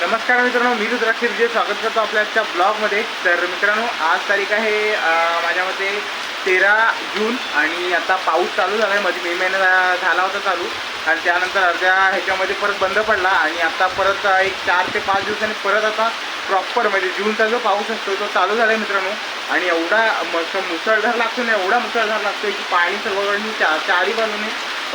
नमस्कार मित्रांनो मी रुद्राक्षर जे स्वागत करतो आपल्या आजच्या ब्लॉगमध्ये. तर मित्रांनो आज तारीख आहे माझ्या मते तेरा जून आणि आता पाऊस चालू झाला आहे म्हणजे मध्ये मे महिना झाला होता चालू. आणि त्यानंतर अर्ध्या ह्याच्यामध्ये परत बंद पडला आणि आता परत एक चार ते पाच दिवसांनी परत आता प्रॉपर म्हणजे जूनचा जो पाऊस असतो तो चालू झाला आहे मित्रांनो. आणि एवढा मस्त मुसळधार लागतो ना एवढा मुसळधार लागतो की पाणी सर्वकडून चा चारी बाजूने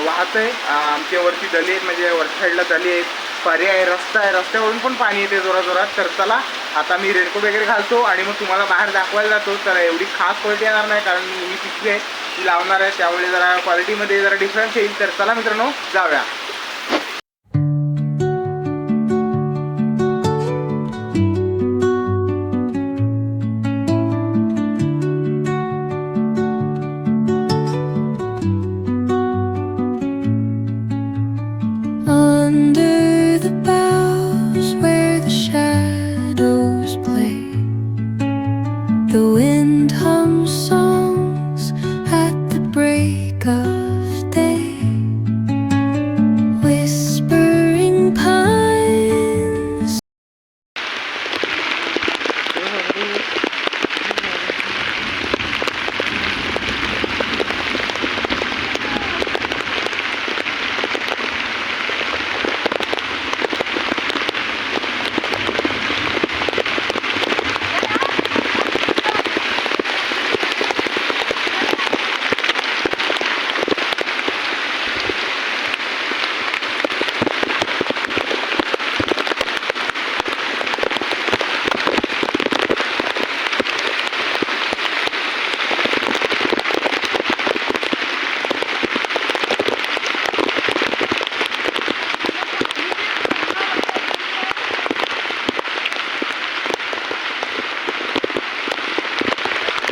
वाहतं आमच्या वरती दली आहेत म्हणजे वरच्या दली आहेत पर्याय रस्ता आहे रस्त्यावरून पण पाणी येते जोरात जोरात तर चला आता मी रेनकोट वगैरे घालतो आणि मग तुम्हाला बाहेर दाखवायला जातो. तर एवढी खास क्वालिटी येणार नाही कारण मी तिथली आहे ती लावणार आहे. त्यामुळे जरा क्वालिटीमध्ये जरा डिफरन्स येईल. तर चला मित्रांनो जाऊया.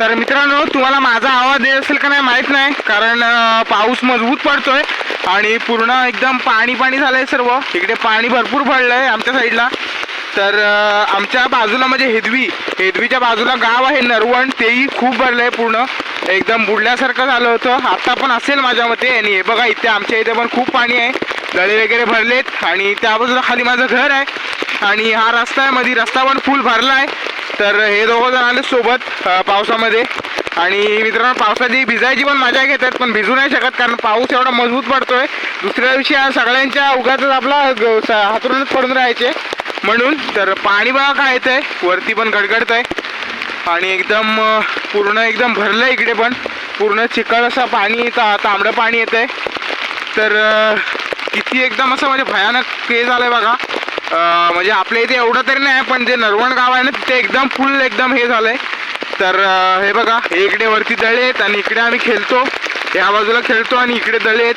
तर मित्रांनो तुम्हाला माझा आवाज येत असेल का नाही माहीत नाही कारण पाऊस मजबूत पडतोय आणि पूर्ण एकदम पाणी पाणी झालंय सर्व. इकडे पाणी भरपूर भरलंय आमच्या साईडला. तर आमच्या बाजूला म्हणजे हेदवी हेदवीच्या बाजूला गाव आहे नरवण तेही खूप भरलंय पूर्ण. एकदम बुडल्यासारखं झालं होतं. आत्ता पण असेल माझ्या मते आणि हे बघा इथे आमच्या इथे पण खूप पाणी आहे. गळे वगैरे भरलेत आणि त्या बाजूला खाली माझं घर आहे. आणि हा रस्ता आहे मध्ये रस्ता पण फुल भरला आहे तर हे दोघं जण आले सोबत पावसामध्ये. आणि मित्रांनो पावसाची भिजायची पण मजा घेतात पण भिजू नाही शकत कारण पाऊस एवढा मजबूत पडतोय. दुसऱ्या दिवशी सगळ्यांच्या उगाच आपला हातरूनच पडून राहायचे. म्हणून तर पाणी बघा काय येतंय वरती पण गडगडत आहे आणि एकदम पूर्ण एकदम भरलं इकडे पण. पूर्ण चिकट असं पाणी ता तांबडं पाणी येत आहे तर किती एकदम असं म्हणजे भयानक हे झालंय बघा. म्हणजे आपल्या इथे एवढं तरी नाही पण जे नरवण गाव आहे ना तिथे एकदम फुल एकदम हे झालंय. तर हे बघा इकडे वरती दळे आहेत आणि इकडे आम्ही खेळतो. या बाजूला खेळतो आणि इकडे दळे आहेत.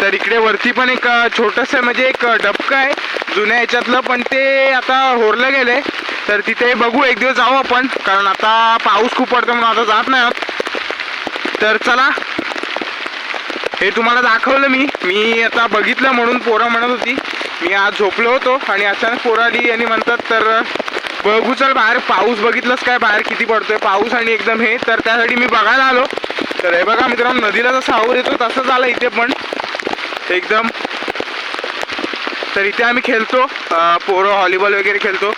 तर इकडे वरती पण एक छोटंसं म्हणजे एक डबकं आहे जुन्या याच्यातलं पण ते आता होरलं गेलंय. तर तिथे बघू एक दिवस जाऊ आपण कारण आता पाऊस खूप पडतो म्हणून आता जात नाही तर चला हे तुम्हाला दाखवलं मी. मी आता बघितलं म्हणून पोरं म्हणत होती. मी आज झोपलो होतो आणि अचानक पोरं आली आणि म्हणतात तर बघू चल बाहेर. पाऊस बघितलंच काय? बाहेर किती पडतोय? पाऊस आणि एकदम हे. तर त्यासाठी मी बघायला आलो. तर हे बघा मित्रांनो नदीला जसं आवर येतो तसंच आलं इथे पण. एकदम. तर इथे आम्ही खेळतो. पोरं व्हॉलीबॉल वगैरे खेळतो.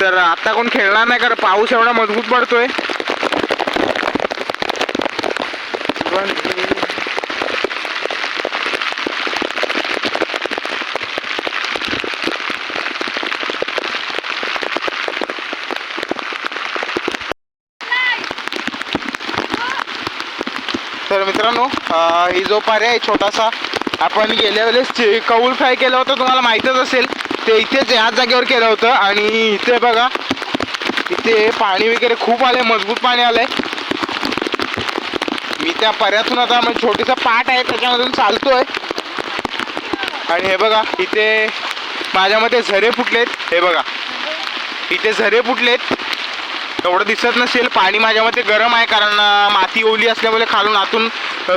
तर आता कोण खेळणार नाही कारण पाऊस एवढा मजबूत पडतोय. तर मित्रांनो ही जो पर्याय आहे छोटासा आपण गेल्या वेळेस कौल फ्राय केलं होतं तुम्हाला माहीतच असेल ते इथेच याच जागेवर केलं होतं. आणि इथे बघा इथे पाणी वगैरे खूप आले मजबूत पाणी आलंय. मी त्या पर्यातून आता म्हणजे छोटीसा पाट आहे त्याच्यामधून चालतोय. आणि हे बघा इथे माझ्या मते झरे फुटलेत. हे बघा इथे झरे फुटलेत. एवढं दिसत नसेल. पाणी माझ्या मते गरम आहे कारण माती ओली असल्यामुळे खालून आतून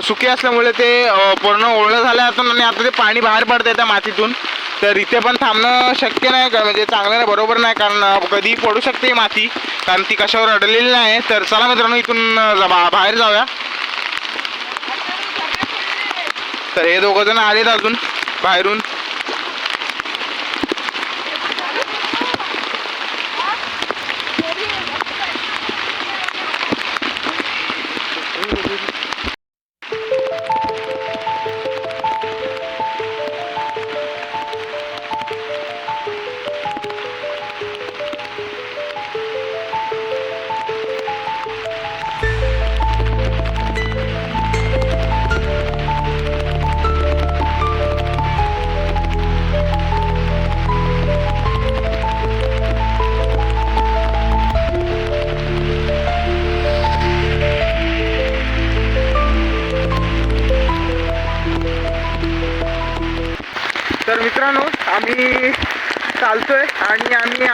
सुके असल्यामुळे ते पूर्ण ओळलं झालं आतून आणि आता ते पाणी बाहेर पडतंय त्या मातीतून. तर इथे पण थांबणं शक्य नाही का म्हणजे चांगलं नाही बरोबर नाही कारण कधी पडू शकते ही माती कारण ती कशावर अडलेली नाही. तर चला मित्रांनो इथून जा- बा- बाहेर जाऊया. तर हे दोघं जण आलेत अजून बाहेरून.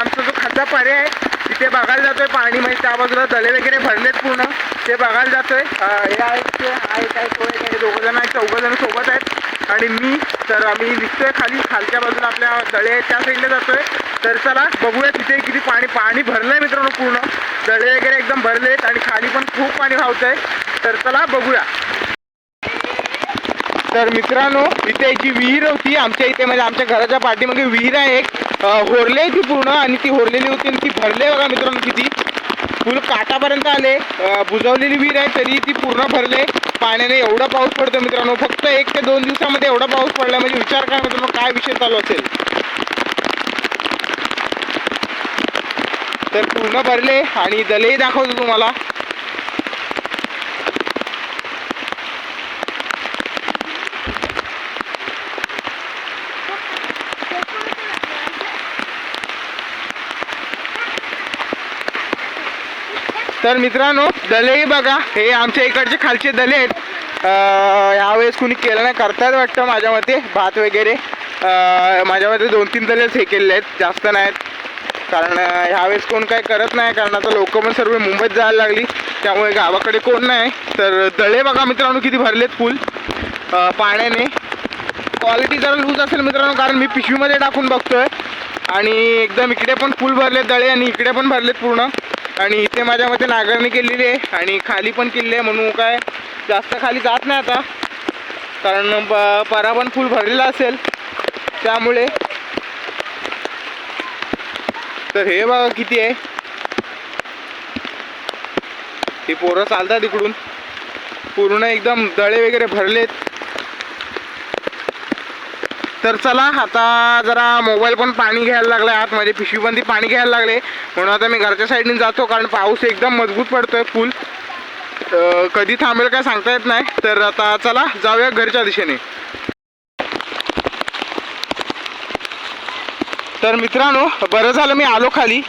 आमचा जो खालचा पर्याय आहे तिथे बघायला जातोय पाणी म्हणजे त्या बाजूला दले वगैरे भरलेत पूर्ण. ते बघायला जातोय. अं, हे आहेत ते आहे काय तो आहे काय जण आहेत चौघं जण सोबत आहेत. आणि मी तर आम्ही निघतोय खाली खालच्या बाजूला आपल्या दळे आहेत त्या साईडला जातोय. तर चला बघूया तिथे किती पाणी पाणी भरलंय मित्रांनो पूर्ण. दळे वगैरे एकदम भरलेत आणि खाली पण खूप पाणी वाहतंय. तर चला बघूया. तर मित्रांनो इथे जी विहीर होती आमच्या इथे म्हणजे आमच्या घराच्या पाठीमागे विहीर आहे एक. होरले ती पूर्ण आणि ती होरलेली होती आणि ती भरले बघा मित्रांनो किती. फुल काटापर्यंत आले. बुजवलेली विहीर आहे तरी ती पूर्ण भरले. पाण्याने एवढा पाऊस पडतो मित्रांनो. फक्त एक ते दोन दिवसामध्ये एवढा पाऊस पडला म्हणजे विचार करा मित्रांनो काय विषय चालू असेल. तर पूर्ण भरले आणि दलेही दाखवतो तुम्हाला. तर मित्रांनो दलेही बघा. हे आमच्या इकडचे खालचे दले आहेत. ह्यावेळेस कुणी केलं नाही करतात वाटतं माझ्या मते भात वगैरे. माझ्या मते दोन तीन दलेच हे केलेले आहेत जास्त नाहीत. कारण ह्यावेळेस कोण काय करत नाही कारण आता लोक पण सर्व मुंबईत जायला लागली. त्यामुळे गावाकडे कोण नाही. तर दळे बघा मित्रांनो किती भरलेत फुल. पाण्याने. क्वालिटी जरा लूज असेल मित्रांनो कारण मी पिशवीमध्ये टाकून बघतोय. आणि एकदम इकडे पण फुल भरले दळे आणि इकडे पण भरलेत पूर्ण. आणि इथे माझ्या मते नागरणी केलेली आहे आणि खाली पण केलेली आहे म्हणून काय जास्त खाली जात नाही आता. कारण प परा पण फुल भरलेला असेल. त्यामुळे. तर हे बघा किती आहे. हे पोरं चालतात इकडून. पूर्ण एकदम दळे वगैरे भरलेत. तर चला आता जरा मोबाईल पण पाणी घ्यायला लागला आतमध्ये पिशवी पण ती पाणी घ्यायला लागले. म्हणून आता मी घरच्या साईडने जातो कारण पाऊस एकदम मजबूत पडतोय फुल कधी थांबेल काय सांगता येत नाही. तर आता चला जाऊया घरच्या दिशेने. तर मित्रांनो बरं झालं मी आलो खाली.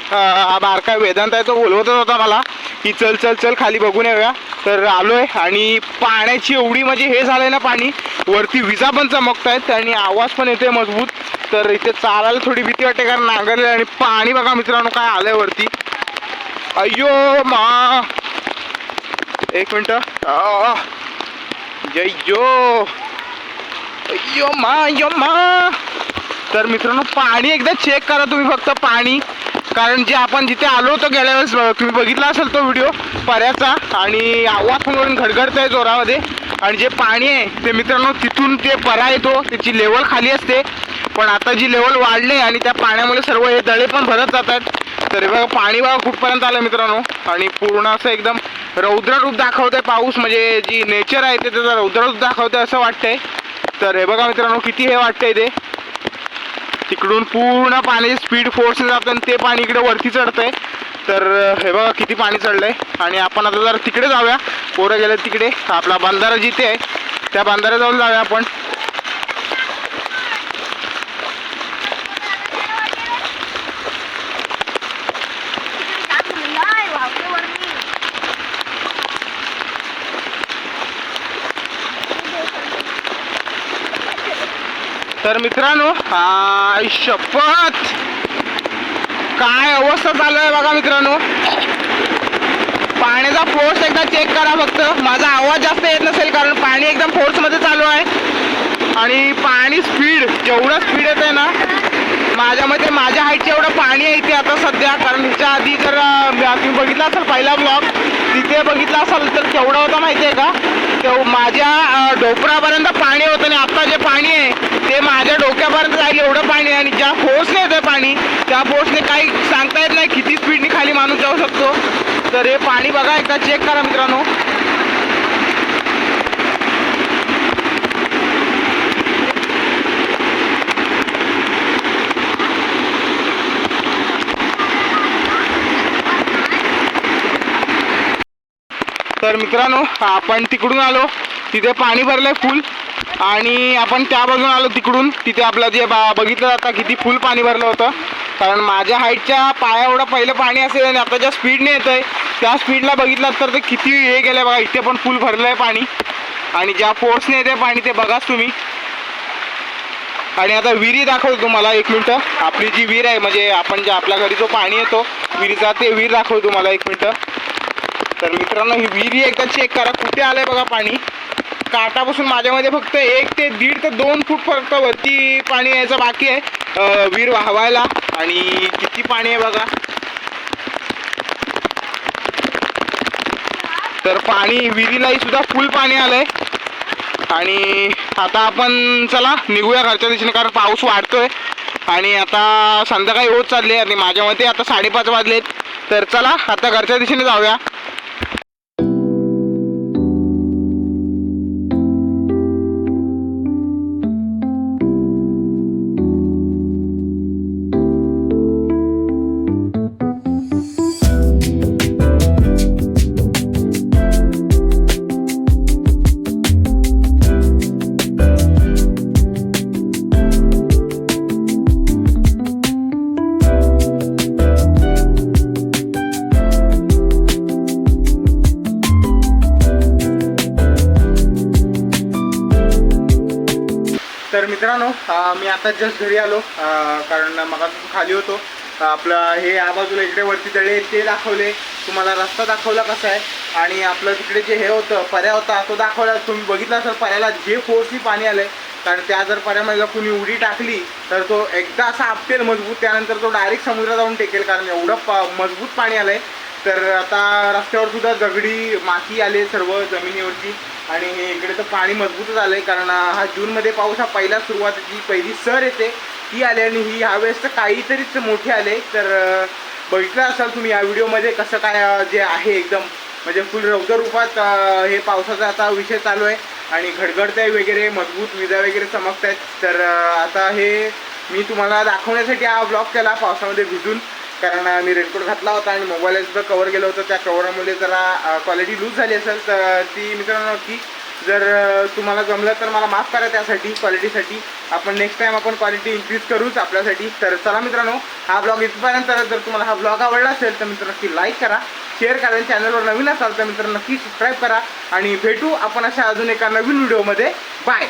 बारका वेदांत आहे तो बोलवतच होता मला की चल चल चल खाली बघून येऊया. तर आलोय आणि पाण्याची एवढी म्हणजे हे झालंय ना पाणी वरती विजा पण चमकत आहेत आणि आवाज पण येतोय मजबूत. तर इथे चालायला थोडी भीती वाटते कारण नांगरले आणि पाणी बघा मित्रांनो काय आलंय वरती. अय्यो मा. एक मिनिट. जय्यो अय्यो. मा अय्यो मा. तर मित्रांनो पाणी एकदा चेक करा तुम्ही फक्त पाणी. कारण जे आपण जिथे आलो होतो गेल्या वेळेस तुम्ही बघितला असेल तो व्हिडिओ पर्याचा. आणि आवाज पण वरून घडघडत आहे जोरामध्ये. आणि जे पाणी आहे ते मित्रांनो तिथून ते परा येतो त्याची लेवल खाली असते. पण आता जी लेवल वाढली आणि त्या पाण्यामुळे सर्व हे दळे पण भरत जातात तर बघा पाणी बघा कुठपर्यंत आलं मित्रांनो. आणि पूर्ण असं एकदम रौद्र रूप दाखवतंय पाऊस. म्हणजे जी नेचर आहे ते त्याचा रौद्र रूप दाखवतंय असं वाटतंय. तर हे बघा मित्रांनो किती हे वाटतंय ते. तिकडून पूर्ण पाणी स्पीड फोर्स जातं आणि ते पाणी इकडे वरती चढतंय. तर हे बघा किती पाणी चढलंय. आणि आपण आता जर तिकडे जाऊया पोरं गेलं तिकडे. आपला बंधारा जिथे आहे त्या बांधाऱ्या जाऊन जाऊया आपण. तर मित्रांनो हा शपथ काय अवस्था चालू आहे बघा मित्रांनो. पाण्याचा फोर्स एकदा चेक करा फक्त. माझा आवाज जास्त येत नसेल कारण पाणी एकदम फोर्समध्ये चालू आहे. आणि पाणी स्पीड जेवढं स्पीड येत आहे ना माझ्या मते माझ्या हाईटचे एवढं पाणी आहे इथे आता सध्या. कारण ह्याच्या आधी जर तुम्ही बघितला असेल पहिला ब्लॉग तिथे बघितला असेल तर केवढं होतं माहिती आहे का? तेव माझ्या डोपरापर्यंत पाणी होतं आणि आत्ता जे पाणी आहे माझ्या डोक्यापर्यंत जाईल एवढं पाणी आणि ज्या फोर्सने येतं पाणी त्या फोर्सने काही सांगता येत नाही किती स्पीडने खाली माणूस जाऊ शकतो. तर हे पाणी बघा एकदा चेक करा मित्रांनो. तर मित्रांनो आपण तिकडून आलो. तिथे पाणी भरलंय फुल आणि आपण त्या बाजून आलो तिकडून. तिथे आपलं जे बा बघितलं जातं किती फुल पाणी भरलं होतं. कारण माझ्या हाईटच्या पाया एवढं पहिलं पाणी असेल आणि आता ज्या स्पीडने येत आहे त्या स्पीडला बघितलं तर ते किती हे गेलं बघा इथे पण फुल भरलं आहे पाणी. आणि ज्या फोर्सने येते पाणी ते बघाच तुम्ही. आणि आता विहिरी दाखवतो तुम्हाला एक मिनटं. आपली जी विहीर आहे म्हणजे आपण जे आपल्या घरी जो पाणी येतो विहिरीचा ते विहीर दाखवतो तुम्हाला एक मिनटं. तर मित्रांनो ही विहिरी एकदा चेक करा कुठे आलं आहे बघा पाणी. काटापासून माझ्यामध्ये फक्त एक ते दीड ते दोन फूट फक्त वरती पाणी यायचं बाकी आहे. वीर विहीर वाहवायला. आणि किती पाणी आहे बघा. तर पाणी विहिरीलाही सुद्धा फुल पाणी आलंय. आणि आता आपण चला निघूया घरच्या दिशेने कारण पाऊस वाढतोय. आणि आता संध्याकाळी होत चालले आणि माझ्या मते आता साडेपाच वाजलेत. तर चला आता घरच्या दिशेने जाऊया. मित्रांनो मी आता जस्ट घरी आलो. कारण मग खाली होतो. आपलं हे या बाजूला इकडे वरती तळे ते दाखवले. तुम्हाला रस्ता दाखवला कसा आहे. आणि आपलं तिकडे जे हे होतं पर्या होता तो दाखवला. तुम्ही बघितला असेल पर्याला जे फोर्सनी पाणी आलंय. कारण त्या जर पर्यामध्ये जर कुणी उडी टाकली तर तो एकदा असा आपटेल मजबूत. त्यानंतर तो डायरेक्ट समुद्रात जाऊन टेकेल कारण एवढं पा मजबूत पाणी आलंय. तर आता रस्त्यावर सुद्धा दगडी माती आले सर्व जमिनीवरची आणि हे इकडे तर पाणी मजबूतच आलं आहे कारण हा जूनमध्ये पाऊस हा पहिला सुरुवातीची पहिली सर येते ती आली आणि ही ह्यावेळेस तर काहीतरीच मोठी आले तर बघितलं असाल तुम्ही या व्हिडिओमध्ये कसं काय जे आहे एकदम म्हणजे फुल रौद्ररूपात हे पावसाचा आता विषय चालू आहे आणि घडघडत वगैरे मजबूत विजा वगैरे चमकत आहेत तर आता हे मी तुम्हाला दाखवण्यासाठी हा ब्लॉग केला पावसामध्ये भिजून. कारण मी रेनकोट घातला होता आणि मोबाईल सुद्धा कवर केलं होतं त्या कवरमध्ये जरा क्वालिटी लूज झाली असेल तर ती मित्रांनो की जर तुम्हाला जमलं तर मला माफ करा त्यासाठी क्वालिटीसाठी आपण नेक्स्ट टाइम आपण क्वालिटी इन्क्रीज करूच आपल्यासाठी. तर चला मित्रांनो हा ब्लॉग इथपर्यंत जर तुम्हाला हा ब्लॉग आवडला असेल तर मित्र नक्की लाईक करा. शेअर करा. चॅनलवर नवीन असाल तर मित्र नक्की सबस्क्राईब करा. आणि भेटू आपण अशा अजून एका नवीन व्हिडिओमध्ये बाय